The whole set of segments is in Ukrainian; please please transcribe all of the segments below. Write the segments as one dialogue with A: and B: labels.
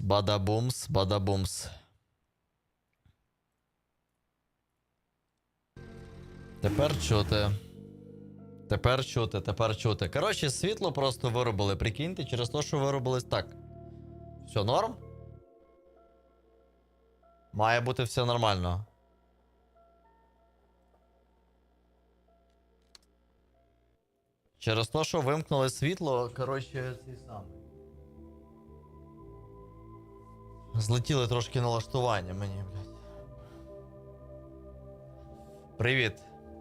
A: Бадабумс, бадабумс. Тепер чути. Тепер чути, тепер чути. Коротше, світло просто виробили. Прикиньте, через те, що виробилось так. Все норм? Має бути все нормально. Через те, що вимкнули світло, коротше, цей самий. Злетіли трошки налаштування мені, блядь. Привіт,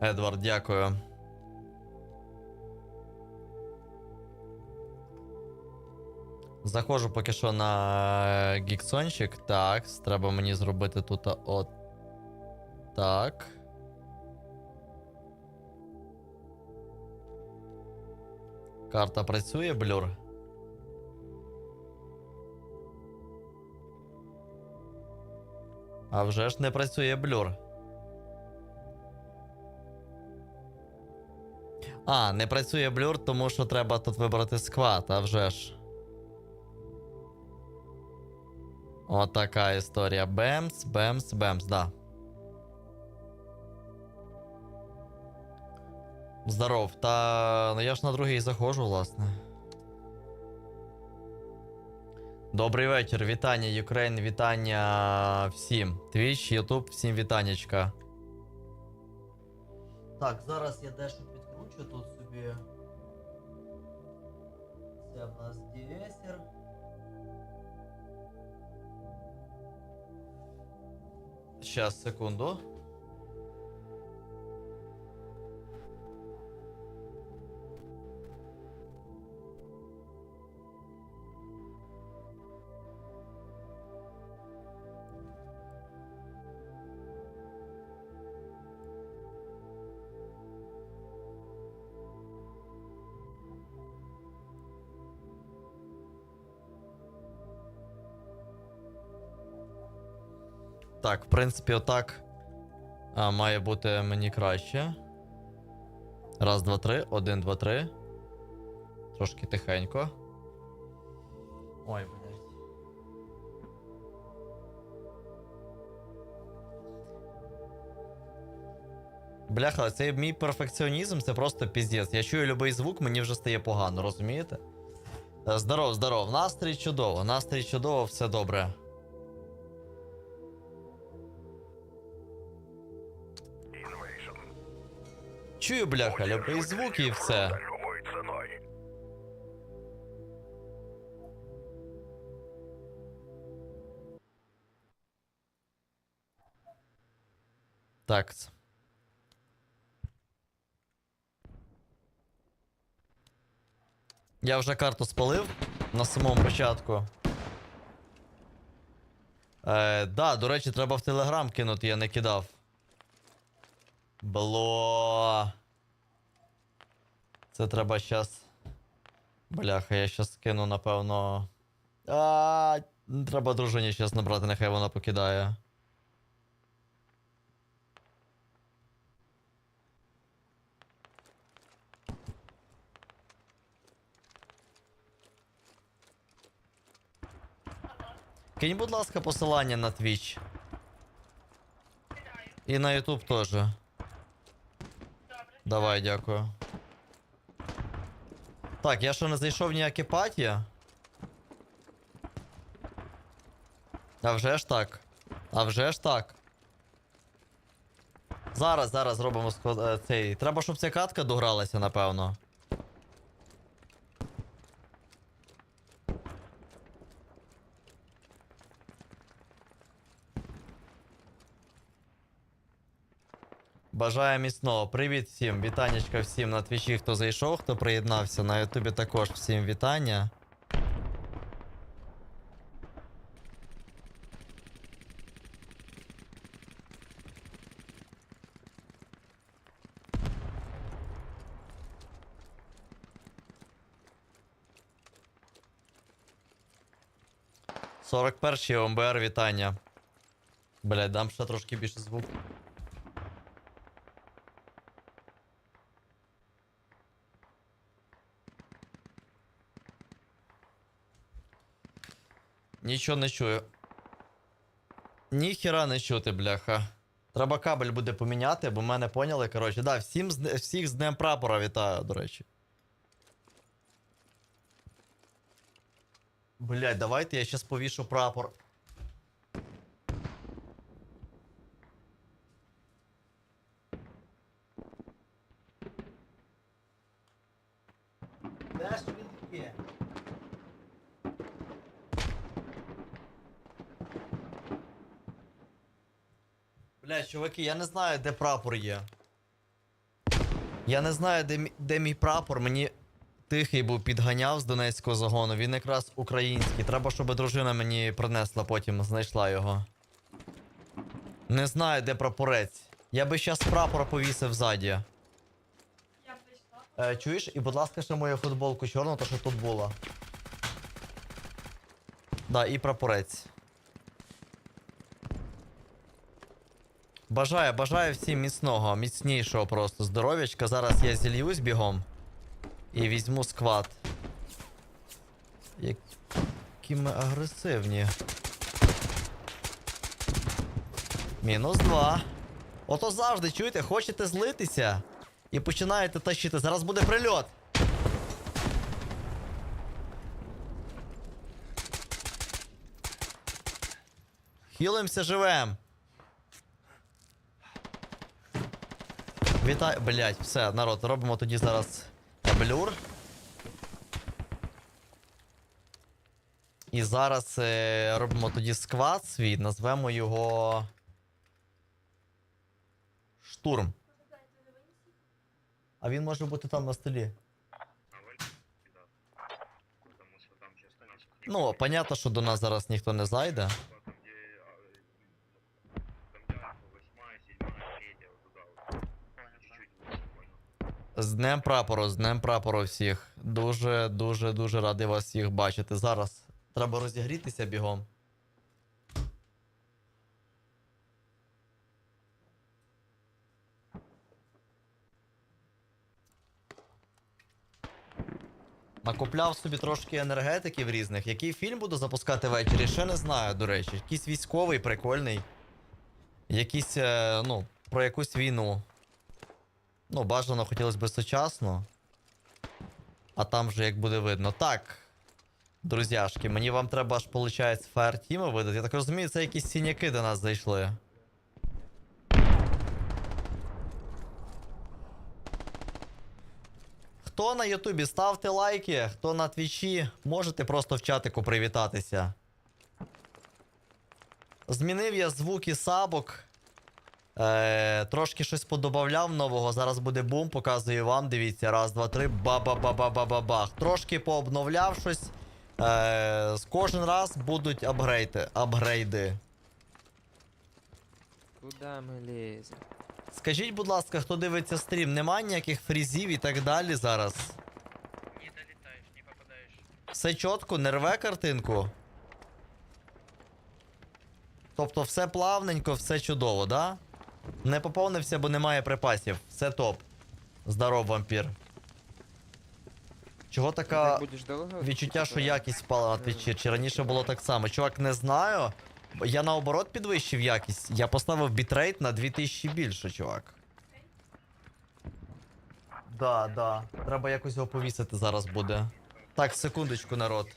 A: Едвард, дякую. Заходжу поки що на гіксончик. Так, треба мені зробити тут от. Так. Карта працює, блюр. А вже ж не працює блюр. А, не працює блюр, тому що треба тут вибрати сквад, а вже ж. Отака історія. Бемс, бемс, бемс, да. Здоров, та ну я ж на другий заходжу, власне. Добрий вечір, вітання, Юкрейн, вітання всім. Твіч, Ютуб, всім вітаннячка. Так, зараз я дещо підкручу тут собі. Це в нас діесер. Сейчас, секунду. Так, в принципі, отак а, має бути мені краще. Раз, два, три. Один, два, три. Трошки тихенько. Ой, блядь. Бляха, цей мій перфекціонізм це просто піздець. Я чую будь-який звук, мені вже стає погано, розумієте? Е, Здоров, здоров. Настрій чудово, настрій чудово, все добре. Чую, бляха, любий звук і все. Так. Я вже карту спалив на самому початку. Е, да, до речі, треба в Телеграм кинути, я не кидав. Бло. Це треба щас. Бляха, я щас кину, напевно. А, треба дружині щас набрати, нехай вона покидає. Кинь, будь ласка, посилання на Twitch. І на YouTube теж. Давай, дякую. Так, я ще не зайшов ніякі паті. А вже ж так. А вже ж так. Зараз, зараз зробимо сход... е, цей. Треба, щоб ця катка догралася, напевно. Бажаю міцного. Привіт всім. Вітаннячка всім на твічі, хто зайшов, хто приєднався. На Ютубі також всім вітання. Сорок перший ОМБР, вітання. Блядь, дам ще трошки більше звук. Нічого не чую. Ніхіра не чути, бляха. Треба кабель буде поміняти, бо мене поняли. Коротше, да, всім всіх з Днем прапора вітаю, до речі. Блять, давайте я щас повішу прапор. Де ж він є? Бля, чуваки, я не знаю, де прапор є. Я не знаю, де, мі- де мій прапор. Мені тихий був підганяв з донецького загону. Він якраз український. Треба, щоб дружина мені принесла потім, знайшла його. Не знаю, де прапорець. Я би щас прапор повісив ззаді. Е, чуєш? І, будь ласка, ще мою футболку чорну, то що тут було. Да, і прапорець. Бажаю, бажаю всім міцного, міцнішого просто здоров'ячка. Зараз я зільюсь бігом. І візьму сквад. Які ми агресивні. Мінус два. Ото завжди, чуєте, хочете злитися і починаєте тащити. Зараз буде прильот. Хілимося живем. Вітаю. Блять, все, народ, робимо тоді зараз блюр. І зараз е, робимо тоді сквад свій, назвемо його. Штурм. А він може бути там на столі. Ну, понятно, що до нас зараз ніхто не зайде. З Днем прапору, з Днем прапору всіх. Дуже, дуже, дуже радий вас всіх бачити. Зараз треба розігрітися бігом. Накупляв собі трошки енергетиків різних. Який фільм буду запускати ввечері, ще не знаю, до речі. Якийсь військовий, прикольний. Якийсь, е, ну, про якусь війну. Ну, бажано хотілося б сучасно. А там вже як буде видно. Так. Друзяшки, мені вам треба аж, виходить, фаєртіми видати. Я так розумію, це якісь сіняки до нас зайшли. Хто на Ютубі, ставте лайки, хто на Твічі, можете просто в чатику привітатися. Змінив я звуки сабок. Е, трошки щось подобавляв нового. Зараз буде бум, показую вам. Дивіться, раз, два, три. Ба-ба-ба-ба-ба-ба-бах. Трошки пообновляв щось. Е, з кожен раз будуть апгрейди. апгрейди.
B: Куда мы лезем?
A: Скажіть, будь ласка, хто дивиться стрім, немає ніяких фрізів і так далі зараз.
C: Не долетаешь, не попадаешь.
A: Все чітко, не рве картинку. Тобто все плавненько, все чудово, да? Не поповнився, бо немає припасів. Все топ. Здоров, вампір. Чого така відчуття, що якість впала на твічі? Чи раніше було так само? Чувак, не знаю. Я наоборот підвищив якість. Я поставив бітрейт на 2000 більше, чувак. Да, да. Треба якось його повісити зараз буде. Так, секундочку, народ.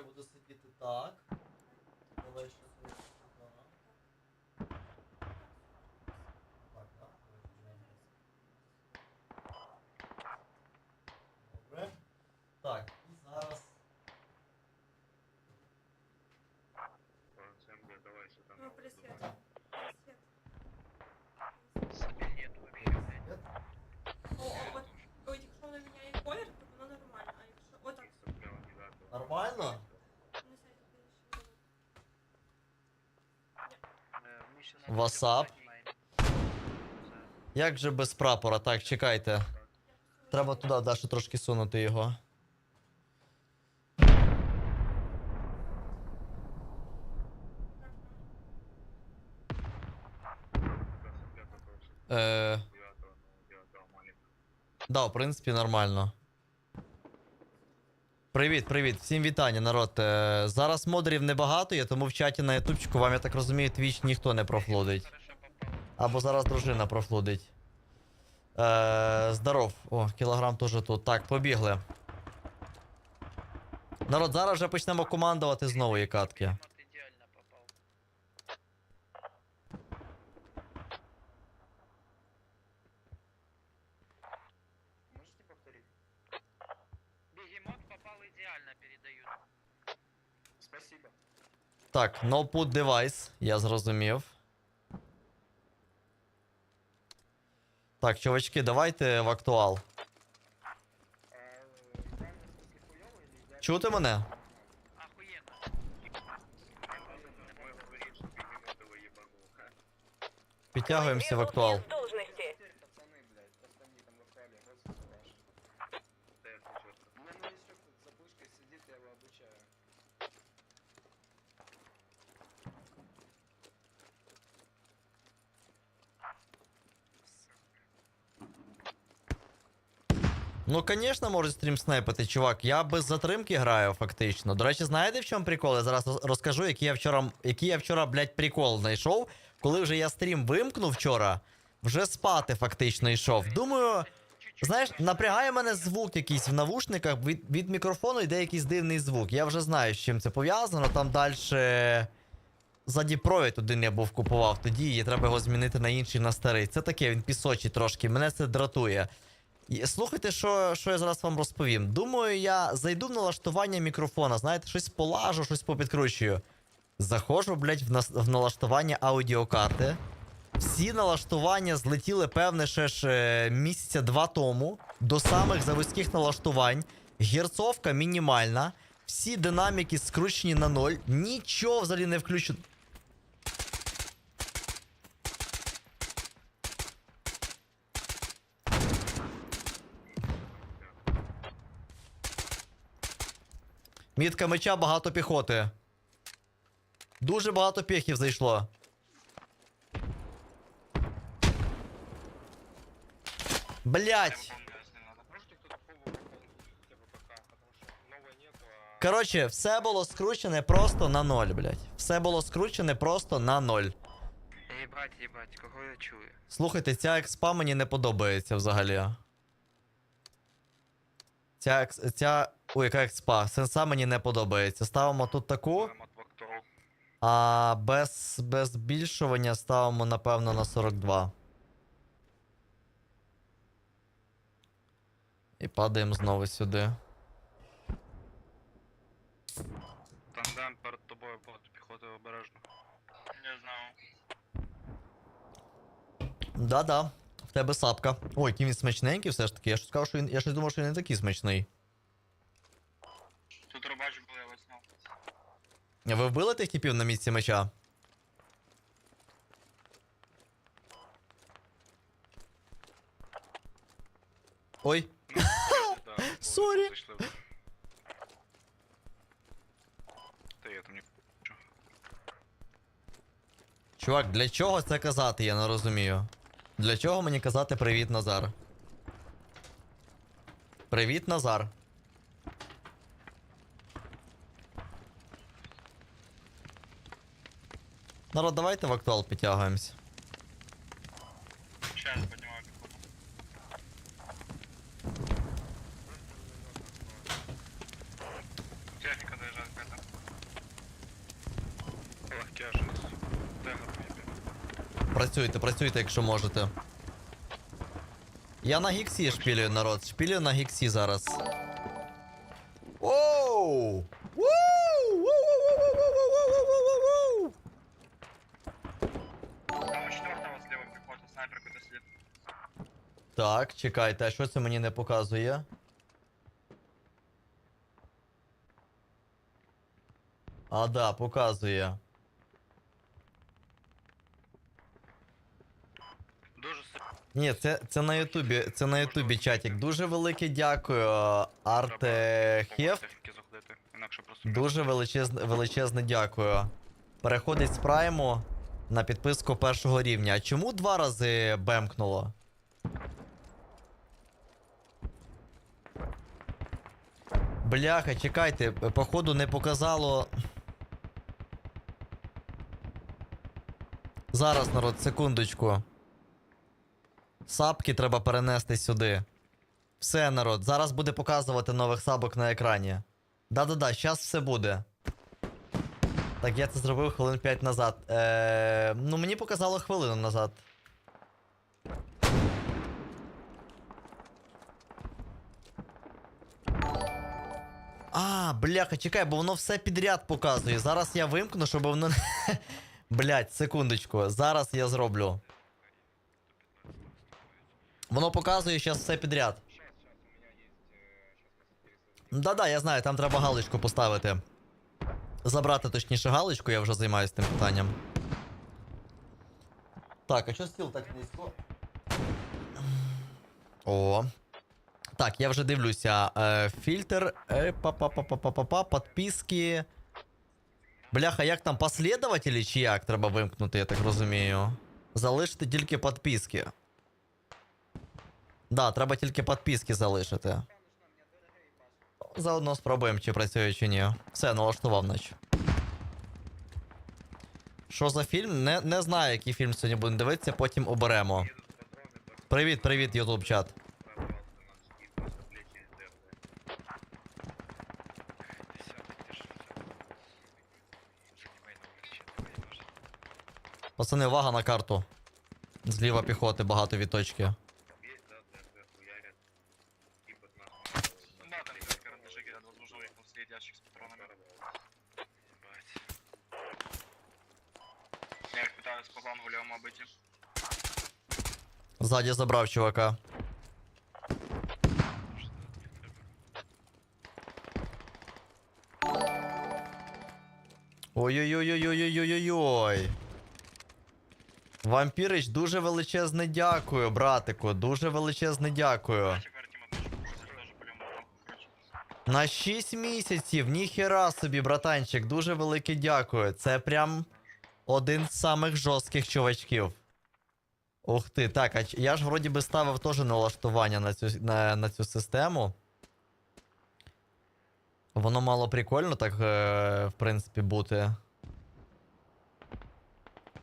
A: Я буду сидіти так, давай ще сюди. Так, так, давай піднімемо. Добре. Так, Васап. Як же без прапора? Так, чекайте. Треба туди Дашу трошки сунути його. Е, да, в принципі, нормально. Привіт, привіт, всім вітання, народ. Е, зараз модерів небагато є, тому в чаті на ютубчику вам, я так розумію, твіч ніхто не профлудить. Або зараз дружина профлудить. Е, здоров. О, кілограм теж тут. Так, побігли. Народ, зараз вже почнемо командувати з нової катки. Так, no put device, я зрозумів. Так, чувачки, давайте в актуал. Чути мене? Підтягуємося в актуал. Ну, звісно, може стрім снайпити, чувак. Я без затримки граю, фактично. До речі, знаєте, в чому прикол? Я зараз розкажу, який я вчора, який я вчора, блядь, прикол знайшов. Коли вже я стрім вимкнув вчора, вже спати фактично йшов. Думаю, знаєш, напрягає мене звук якийсь в навушниках, від, від мікрофону йде якийсь дивний звук. Я вже знаю, з чим це пов'язано. Там далі. Ззаді провід один я був купував, тоді і треба його змінити на інший на старий. Це таке, він пісочий трошки, мене це дратує. І Слухайте, що, що я зараз вам розповім. Думаю, я зайду в налаштування мікрофона, знаєте, щось полажу, щось попідкручую. Заходжу, блядь, в, нас, в налаштування аудіокарти. Всі налаштування злетіли, певне, ще ж е, місяця два тому до самих заводських налаштувань. Герцовка мінімальна. Всі динаміки скручені на ноль. Нічого взагалі не включено. Мітка меча багато піхоти. Дуже багато піхів зайшло. Блять. Коротше, все було скручене просто на ноль, блять. Все було скручене просто на ноль.
B: Ебать, ебать, кого я чую?
A: Слухайте, ця експа мені не подобається взагалі. Ця екс. ця. Ой, яка експа. Сенса мені не подобається. Ставимо тут таку, а без, без збільшування ставимо, напевно, на 42. І падаємо знову сюди.
C: Тандем перед тобою багато піхоти обережно. Не знаю.
A: Да-да, в тебе сапка. Ой, який він смачненький все ж таки. Я ж сказав, що він. Я щось думав, що він не такий смачний.
C: Тут рубач були веснав.
A: Ви вбили тих типів на місці меча? Ой, Сорі.
C: Та я там не
A: чувак, для чого це казати, я не розумію. Для чого мені казати привіт, Назар? Привіт, Назар. Народ, давайте в актуал підтягуємось. працюйте, працюйте, якщо можете. Я на гіксі шпілюю, народ. Шпілюю на гіксі зараз. Оу!
C: Там четвертого зліва піхота, снайперку дослід.
A: Так, чекайте, а що це мені не показує? А, да, показує. Ні, це, це на Ютубі, це на Ютубі чатик. Дуже велике дякую, Арте
D: заходити, інакше просто
A: Дуже величезне, величезне дякую. Переходить з прайму на підписку першого рівня. А чому два рази бемкнуло? Бляха, чекайте, походу не показало. Зараз, народ, секундочку. Сапки треба перенести сюди. Все, народ, зараз буде показувати нових сабок на екрані. Да-да-да, щас все буде. Так, я це зробив хвилин 5 назад. Е, ну, мені показало хвилину назад. А, бляха, чекай, бо воно все підряд показує. Зараз я вимкну, щоб воно. Блять, секундочку. Зараз я зроблю. Воно показує зараз все підряд. Да-да, я знаю, там треба галочку поставити. Забрати точніше галочку, я вже займаюся тим питанням. Так, а що стіл так низько? О. Так, я вже дивлюся. Е, фільтр. Е, па-па-па-па-па-па, подписки. Бляха, як там последователі чи як треба вимкнути, я так розумію. Залишити тільки підписки. Да, треба тільки підписки залишити. Заодно спробуємо, чи працює, чи ні. Все, налаштував, наче. Що за фільм? Не, не знаю, який фільм сьогодні будемо дивитися, потім оберемо. Привіт, привіт, Ютуб чат. Пацани, увага на карту. Зліва піхоти, багато від точки.
C: Есть, да, ТСВ хуярят. И под нас.
D: Да, там якісь карандаши кидать, возможно, у них там стоїть ящик з патронами. Я їх питаюсь по флангу лівому биті.
A: Ззаді забрав чувака. Ой-ой-ой-ой-ой-ой-ой-ой. Вампірич, дуже величезне дякую, братику. Дуже величезне дякую. На 6 місяців, ніхера собі, братанчик, дуже велике дякую. Це прям один з самих жорстких чувачків. Ух ти, так, а я ж вроді би ставив теж налаштування на цю, на, на цю систему. Воно мало прикольно так, е, в принципі, бути.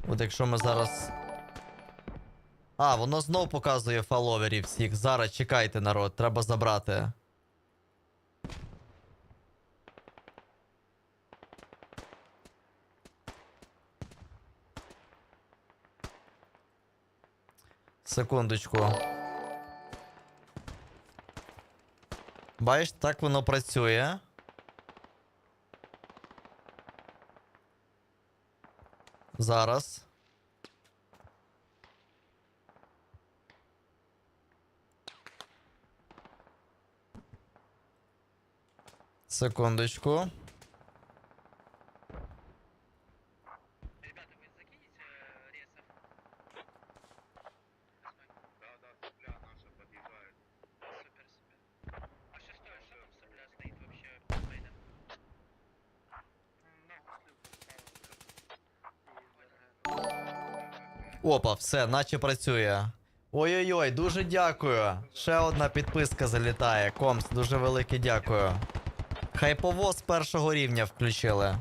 A: От якщо ми зараз. А, воно знов показує фаловерів всіх. Зараз чекайте, народ, треба забрати. Секундочку. Бачиш, так воно працює. Зараз. Секундочку. Опа, все, наче працює. Ой-ой-ой, дуже дякую. Ще одна підписка залітає. Комс, дуже велике дякую. Хайповоз першого рівня включили.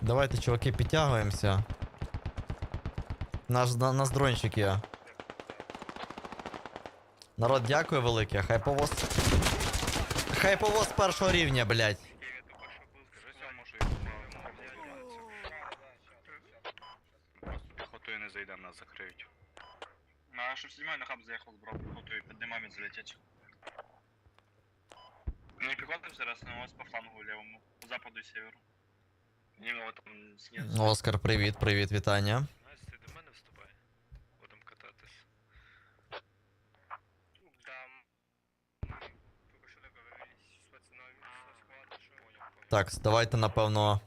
A: Давайте, чуваки, підтягуємося. Наш на, нас дрончик є. Народ, дякую велике. Хайповоз. Хайповоз першого рівня, блядь.
D: Піхотою не зайдемо, нас закриють. Ну, а що знімаю на хаб заїхав, збрав піхотою, під димами залетять. Не піхота зараз, но у вас по флангу лівому, по западу і северу.
C: Ну там снизу.
A: Оскар, привіт, привіт, вітання. Так, давайте, напевно.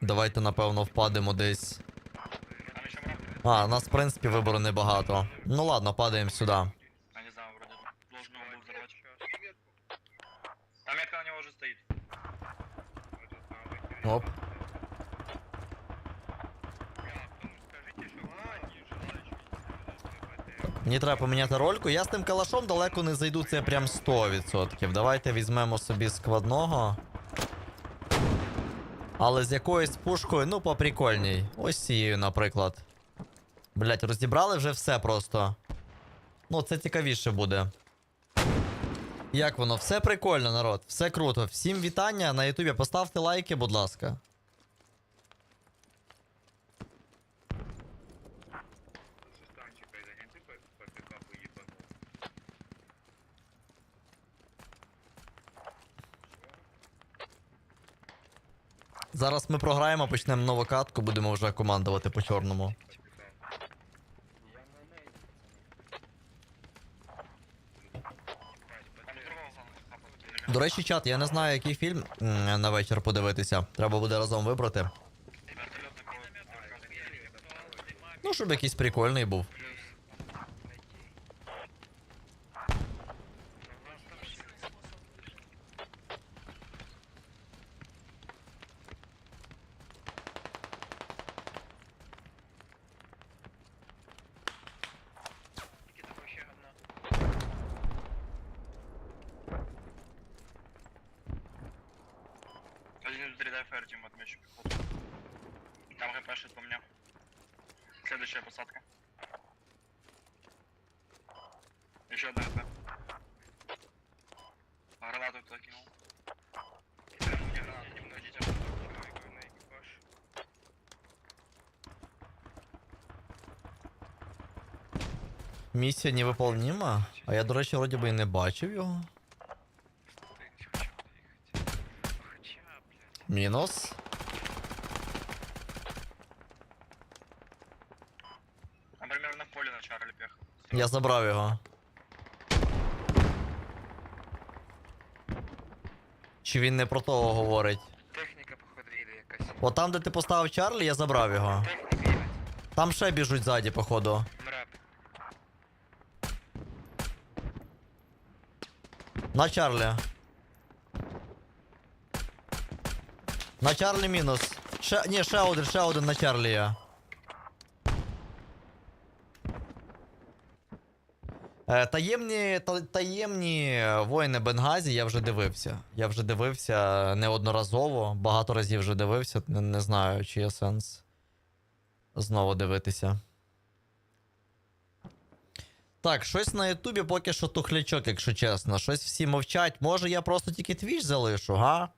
A: Давайте, напевно, впадемо десь. А, у нас, в принципі, вибору небагато. Ну ладно, падаємо сюди.
D: Там метка на него уже стоит.
A: Оп. Мені треба поміняти рольку. Я з тим калашом далеко не зайду, це прям 100%. Давайте візьмемо собі складного. Але з якоюсь пушкою, ну, поприкольній. Ось цією, наприклад. Блять, розібрали вже все просто. Ну, це цікавіше буде. Як воно? Все прикольно, народ. Все круто. Всім вітання на Ютубі. Поставте лайки, будь ласка. Зараз ми програємо, почнемо нову катку, будемо вже командувати по чорному. До речі, чат, я не знаю, який фільм на вечір подивитися. Треба буде разом вибрати. Ну, щоб якийсь прикольний був.
D: ФР, Тим, отмечу пехоту. Там ГПшит по мне. Следующая посадка. Еще одна ГП. Гранату кто кинул?
B: Кидаем мне гранату, немного детям человека на экипаж.
A: Місія невиполнима. А я, до речі, вроді би і не бачив його.
E: Хотя, блядь.
A: Мінус. Я забрав його. Чи він не про того говорить?
B: Техніка, походу, їде якась.
A: От там, де ти поставив Чарлі, я забрав його.
B: Техніка їде.
A: Там ще біжуть ззаді, походу.
B: Мрап.
A: На Чарлі. На Чарлі мінус. Ще, ні, ще один, ще один на Чарлі є. Таємні, та, таємні воїни Бенгазі я вже дивився. Я вже дивився неодноразово, багато разів вже дивився. Не, не знаю, чи є сенс знову дивитися. Так, щось на Ютубі поки що тухлячок, якщо чесно. Щось всі мовчать. Може я просто тільки твіч залишу, га?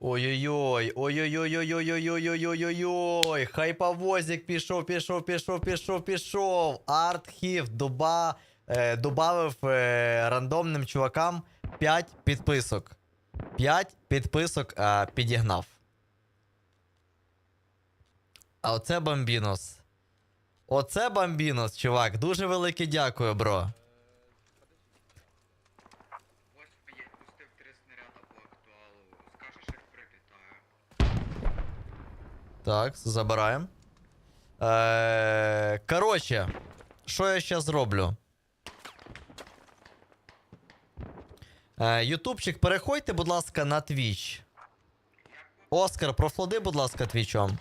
A: Ой-ой-ой, ой-ой-ой-ой-ой-ой-ой-ой-ой-ой. Хайпавозик пішов, пішов, пішов, пішов, пішов. Артхів доба, е, добавив е, рандомним чувакам 5 підписок. 5 підписок е, підігнав. А оце бомбінос. Оце бомбінос, чувак. Дуже велике дякую, бро.
F: Ось я пустив три снаряда по актуалу. Скажеш, як прилітаю.
A: Так, забираємо. Е, коротше, що я ще зроблю? Е, Ютубчик, переходьте, будь ласка, на Твіч. Оскар, профлади, будь ласка, твічом.